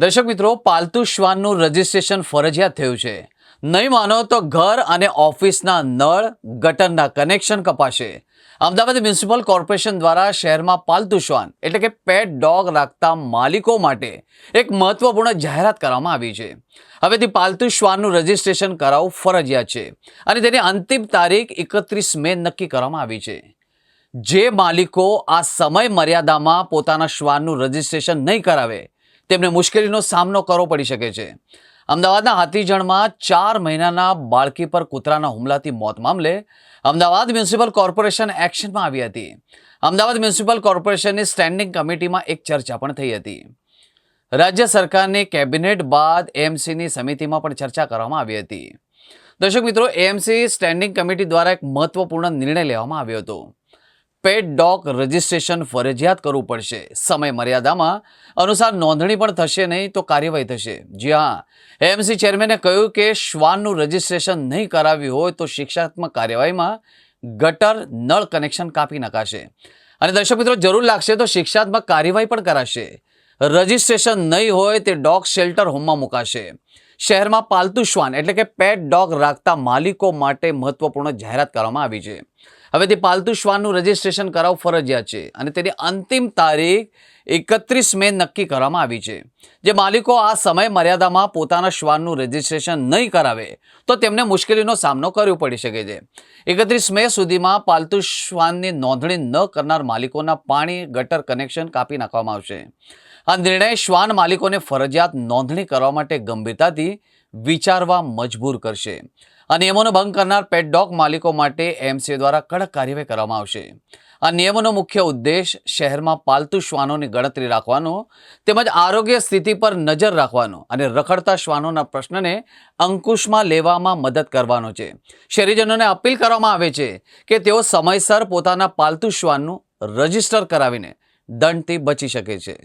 દર્શક મિત્રો, પાલતુ શ્વાનનું રજિસ્ટ્રેશન ફરજિયાત થયું છે. નહીં માનો તો ઘર અને ઓફિસના નળ ગટરના કનેક્શન કપાશે. અમદાવાદ મ્યુનિસિપલ કોર્પોરેશન દ્વારા શહેરમાં પાલતુ શ્વાન, એટલે કે પેટ ડોગ રાખતા માલિકો માટે એક મહત્વપૂર્ણ જાહેરાત કરવામાં આવી છે. હવેથી પાલતુ શ્વાનનું રજિસ્ટ્રેશન કરાવવું ફરજિયાત છે અને તેની અંતિમ તારીખ એકત્રીસ મે નક્કી કરવામાં આવી છે. જે માલિકો આ સમય મર્યાદામાં પોતાના શ્વાનનું રજિસ્ટ્રેશન નહીં કરાવે તેમને મુશ્કેલીનો સામનો કરવો પડી શકે છે. અમદાવાદના હાથીજણમાં ચાર મહિનાના બાળકી પર કૂતરાના હુમલાથી મોત મામલે અમદાવાદ મ્યુનિસિપલ કોર્પોરેશન એક્શનમાં આવી હતી. અમદાવાદ મ્યુનિસિપલ કોર્પોરેશનની સ્ટેન્ડિંગ કમિટીમાં એક ચર્ચા પણ થઈ હતી. રાજ્ય સરકારની કેબિનેટ બાદ એએમસીની સમિતિમાં પણ ચર્ચા કરવામાં આવી હતી. દર્શક મિત્રો, એએમસી સ્ટેન્ડિંગ કમિટી દ્વારા એક મહત્વપૂર્ણ નિર્ણય લેવામાં આવ્યો હતો. પેટ ડોગ રજિસ્ટ્રેશન ફરજિયાત કરવું પડશે. સમય મર્યાદામાં અનુસાર નોંધણી પણ થશે નહીં તો કાર્યવાહી થશે. જી હા એમસી ચેરમેને કહ્યું કે શ્વાનનું રજિસ્ટ્રેશન નહીં કરાવ્યું હોય તો શિક્ષાત્મક કાર્યવાહીમાં ગટર નળ કનેક્શન કાપી નાખાશે. અને દર્શક મિત્રો, જરૂર લાગશે તો શિક્ષાત્મક કાર્યવાહી પણ કરાશે. રજિસ્ટ્રેશન નહીં હોય તે ડોગ શેલ્ટર હોમમાં મુકાશે. શહેરમાં પાલતુ શ્વાન એટલે કે પેટ ડોગ રાખતા માલિકો માટે મહત્વપૂર્ણ જાહેરાત કરવામાં આવી છે. હવેથી પાલતુ શ્વાનનું રજિસ્ટ્રેશન કરાવવું ફરજિયાત છે અને તેની અંતિમ તારીખ એકત્રીસ મે નક્કી કરવામાં આવી છે. જે માલિકો આ સમય મર્યાદામાં પોતાના શ્વાનનું રજિસ્ટ્રેશન નહીં કરાવે, તો તેમને મુશ્કેલીનો સામનો કરવો પડી શકે છે. એકત્રીસ મે સુધીમાં પાલતુ શ્વાનની નોંધણી ન કરનાર માલિકોના પાણી, ગટર કનેક્શન કાપી નાખવામાં આવશે. આ નિર્ણય શ્વાન માલિકોને ફરજિયાત નોંધણી કરવા માટે ગંભીરતાથી વિચારવા મજબૂર કરશે. આ નિયમોનો ભંગ કરનાર પેટ ડોગ માલિકો માટે એમસીએ દ્વારા કડક કાર્યવાહી કરવામાં આવશે. આ નિયમોનો મુખ્ય ઉદ્દેશ શહેરમાં પાલતુ શ્વાનોની ગણતરી રાખવાનો, તેમજ આરોગ્ય સ્થિતિ પર નજર રાખવાનો અને રખડતા શ્વાનોના પ્રશ્નને અંકુશમાં લેવામાં મદદ કરવાનો છે. શહેરીજનોને અપીલ કરવામાં આવે છે કે તેઓ સમયસર પોતાના પાલતુ શ્વાનનું રજિસ્ટર કરાવીને દંડથી બચી શકે છે.